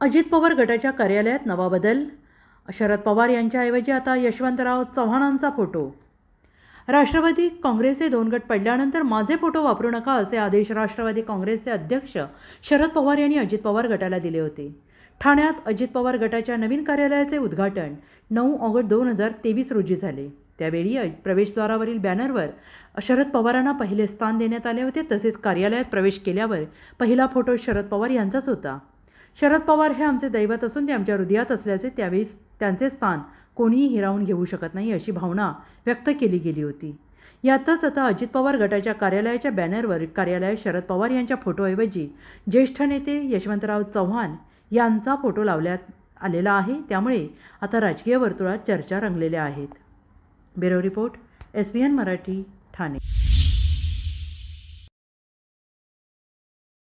अजित पवार गटाच्या कार्यालयात नवा बदल. शरद पवार यांच्याऐवजी आता यशवंतराव चव्हाणांचा फोटो. राष्ट्रवादी काँग्रेसचे दोन गट पडल्यानंतर माझे फोटो वापरू नका असे आदेश राष्ट्रवादी काँग्रेसचे अध्यक्ष शरद पवार यांनी अजित पवार गटाला दिले होते. ठाण्यात अजित पवार गटाच्या नवीन कार्यालयाचे उद्घाटन नऊ ऑगस्ट दोन हजार तेवीस रोजी झाले. त्यावेळी प्रवेशद्वारावरील बॅनरवर शरद पवारांना पहिले स्थान देण्यात आले होते तसेच कार्यालयात प्रवेश केल्यावर पहिला फोटो शरद पवार यांचाच होता. शरद पवार हे आमचे दैवत असून ते आमच्या हृदयात असल्याचे त्यावेळी त्यांचे स्थान कोणीही हिरावून घेऊ शकत नाही अशी भावना व्यक्त केली गेली होती. यातच आता अजित पवार गटाच्या कार्यालयाच्या बॅनरवर कार्यालय शरद पवार यांच्या फोटोऐवजी ज्येष्ठ नेते यशवंतराव चव्हाण यांचा फोटो लावण्यात आलेला आहे. त्यामुळे आता राजकीय वर्तुळात चर्चा रंगलेल्या आहेत. Bureau report S B N Marathi Thane.